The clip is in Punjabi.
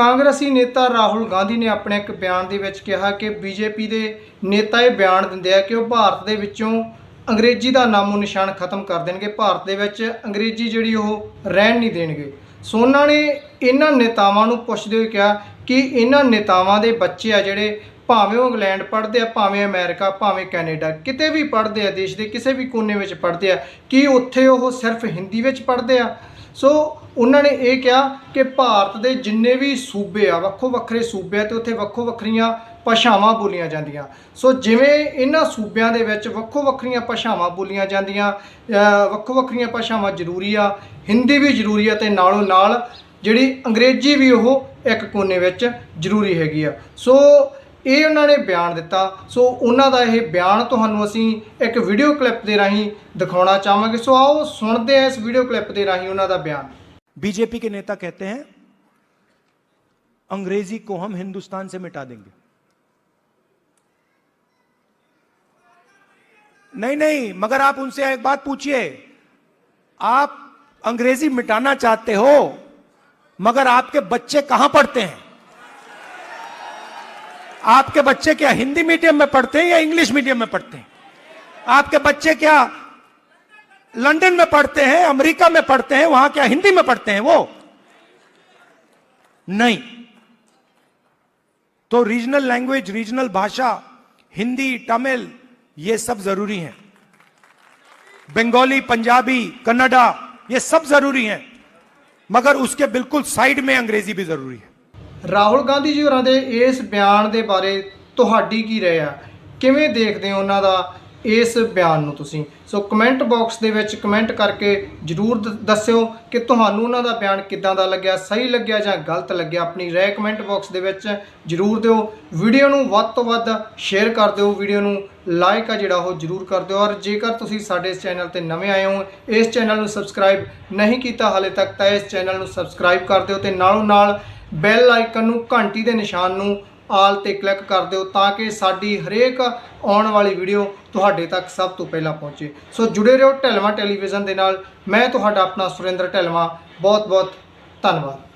ਕਾਂਗਰਸੀ ਨੇਤਾ ਰਾਹੁਲ ਗਾਂਧੀ ਨੇ ਆਪਣੇ ਇੱਕ ਬਿਆਨ ਦੇ ਵਿੱਚ ਕਿਹਾ ਕਿ ਬੀਜੇਪੀ ਦੇ ਨੇਤਾ ਇਹ ਬਿਆਨ ਦਿੰਦੇ ਆ ਕਿ ਉਹ ਭਾਰਤ ਦੇ ਵਿੱਚੋਂ ਅੰਗਰੇਜ਼ੀ ਦਾ ਨਾਮੋ ਨਿਸ਼ਾਨ ਖਤਮ ਕਰ ਦੇਣਗੇ। ਭਾਰਤ ਦੇ ਵਿੱਚ ਅੰਗਰੇਜ਼ੀ ਜਿਹੜੀ ਉਹ ਰਹਿਣ ਨਹੀਂ ਦੇਣਗੇ। ਸੋਨਾ ਨੇ ਇਹਨਾਂ ਨੇਤਾਵਾਂ ਨੂੰ ਪੁੱਛਦੇ ਹੋਏ ਕਿਹਾ ਕਿ ਇਹਨਾਂ ਨੇਤਾਵਾਂ ਦੇ ਬੱਚੇ ਆ ਜਿਹੜੇ ਭਾਵੇਂ ਉਹ ਇੰਗਲੈਂਡ ਪੜ੍ਹਦੇ ਆ, ਭਾਵੇਂ ਅਮਰੀਕਾ, ਭਾਵੇਂ ਕੈਨੇਡਾ, ਕਿਤੇ ਵੀ ਪੜ੍ਹਦੇ ਆ, ਦੇਸ਼ ਦੇ ਕਿਸੇ ਵੀ ਕੋਨੇ ਵਿੱਚ ਪੜ੍ਹਦੇ ਆ, ਕੀ ਉੱਥੇ ਉਹ ਸਿਰਫ ਹਿੰਦੀ ਵਿੱਚ ਪੜ੍ਹਦੇ ਆ? ਸੋ ਉਹਨਾਂ ਨੇ ਇਹ ਕਿਹਾ ਕਿ ਭਾਰਤ ਦੇ ਜਿੰਨੇ ਵੀ ਸੂਬੇ ਆ, ਵੱਖੋ ਵੱਖਰੇ ਸੂਬੇ ਆ ਤੇ ਉੱਥੇ ਵੱਖੋ ਵੱਖਰੀਆਂ ਭਾਸ਼ਾਵਾਂ ਬੋਲੀਆਂ ਜਾਂਦੀਆਂ। ਸੋ ਜਿਵੇਂ ਇਹਨਾਂ ਸੂਬਿਆਂ ਦੇ ਵਿੱਚ ਵੱਖੋ ਵੱਖਰੀਆਂ ਭਾਸ਼ਾਵਾਂ ਬੋਲੀਆਂ ਜਾਂਦੀਆਂ ਵੱਖੋ ਵੱਖਰੀਆਂ ਭਾਸ਼ਾਵਾਂ ਜ਼ਰੂਰੀ ਆ, ਹਿੰਦੀ ਵੀ ਜ਼ਰੂਰੀ ਆ ਤੇ ਨਾਲੋਂ ਨਾਲ ਜਿਹੜੀ ਅੰਗਰੇਜ਼ੀ ਵੀ ਉਹ ਇੱਕ ਕੋਨੇ ਵਿੱਚ ਜ਼ਰੂਰੀ ਹੈਗੀ ਆ। ਸੋ ਇਹ ਉਹਨਾਂ ਨੇ ਬਿਆਨ ਦਿੱਤਾ ਸੋ ਉਹਨਾਂ ਦਾ ਇਹ ਬਿਆਨ ਤੁਹਾਨੂੰ ਅਸੀਂ ਇੱਕ ਵੀਡੀਓ ਕਲਿੱਪ ਦੇ ਰਾਹੀਂ ਦਿਖਾਉਣਾ ਚਾਹਾਂਗੇ ਸੋ ਆਓ ਸੁਣਦੇ ਹਾਂ ਇਸ ਵੀਡੀਓ ਕਲਿੱਪ ਦੇ ਰਾਹੀਂ ਉਹਨਾਂ ਦਾ ਬਿਆਨ बीजेपी के नेता कहते हैं अंग्रेजी को हम हिंदुस्तान से मिटा देंगे नहीं नहीं मगर आप उनसे एक बात पूछिए आप अंग्रेजी मिटाना चाहते हो मगर आपके बच्चे कहां पढ़ते हैं आपके बच्चे क्या हिंदी मीडियम में पढ़ते हैं या इंग्लिश मीडियम में पढ़ते हैं? आपके बच्चे क्या लंदन में पढ़ते हैं, अमेरिका में पढ़ते हैं, वहाँ क्या हिंदी में पढ़ते हैं वो? नहीं। तो रीजनल लैंग्वेज रीजनल भाषा, हिंदी, तमिल, ये सब ज़रूरी है। बंगाली, पंजाबी, कन्नडा, ये सब ज़रूरी है। मगर उसके बिल्कुल साइड में अंग्रेज़ी भी ज़रूरी है। ਰਾਹੁਲ ਗਾਂਧੀ ਜੀ ਹੋਰਾਂ ਦੇ ਇਸ ਬਿਆਨ ਦੇ ਬਾਰੇ ਤੁਹਾਡੀ ਕੀ ਰਾਏ ਆ? ਕਿਵੇਂ ਦੇਖਦੇ ਹੋ ਉਹਨਾਂ ਦਾ ਇਸ ਬਿਆਨ ਨੂੰ ਤੁਸੀਂ? ਸੋ ਕਮੈਂਟ ਬਾਕਸ ਦੇ ਵਿੱਚ ਕਮੈਂਟ ਕਰਕੇ ਜਰੂਰ ਦ- ਦੱਸਿਓ ਕਿ ਤੁਹਾਨੂੰ ਉਹਨਾਂ ਦਾ ਬਿਆਨ ਕਿੱਦਾਂ ਦਾ ਲੱਗਿਆ, ਸਹੀ ਲੱਗਿਆ ਜਾਂ ਗਲਤ ਲੱਗਿਆ। ਆਪਣੀ ਰਾਏ ਕਮੈਂਟ ਬਾਕਸ ਦੇ ਵਿੱਚ ਜਰੂਰ ਦਿਓ। ਵੀਡੀਓ ਨੂੰ ਵੱਧ ਤੋਂ ਵੱਧ ਸ਼ੇਅਰ ਕਰ ਦਿਓ। ਵੀਡੀਓ ਨੂੰ ਲਾਈਕ ਆ ਜਿਹੜਾ ਉਹ ਜਰੂਰ ਕਰ ਦਿਓ। ਔਰ ਜੇਕਰ ਤੁਸੀਂ ਸਾਡੇ ਇਸ ਚੈਨਲ ਤੇ ਨਵੇਂ ਆਏ ਹੋ, ਇਸ ਚੈਨਲ ਨੂੰ ਸਬਸਕ੍ਰਾਈਬ ਨਹੀਂ ਕੀਤਾ ਹਾਲੇ ਤੱਕ, ਤਾਂ ਇਸ ਚੈਨਲ ਨੂੰ ਸਬਸਕ੍ਰਾਈਬ ਕਰ ਦਿਓ ਤੇ ਨਾਲੋਂ ਨਾਲ ਬੈਲ ਆਈਕਨ ਨੂੰ ਘੰਟੀ ਦੇ ਨਿਸ਼ਾਨ ਨੂੰ ਆਲ ਤੇ ਕਲਿੱਕ ਕਰ ਦਿਓ ਤਾਂ ਕਿ ਸਾਡੀ ਹਰੇਕ ਆਉਣ ਵਾਲੀ ਵੀਡੀਓ ਤੁਹਾਡੇ ਤੱਕ ਸਭ ਤੋਂ ਪਹਿਲਾਂ ਪਹੁੰਚੇ। ਸੋ ਜੁੜੇ ਰਹੋ ਢਲਵਾ ਟੈਲੀਵਿਜ਼ਨ ਦੇ ਨਾਲ। ਮੈਂ ਤੁਹਾਡਾ ਆਪਣਾ ਸੁਰਿੰਦਰ ਢਲਵਾ। ਬਹੁਤ ਬਹੁਤ ਧੰਨਵਾਦ।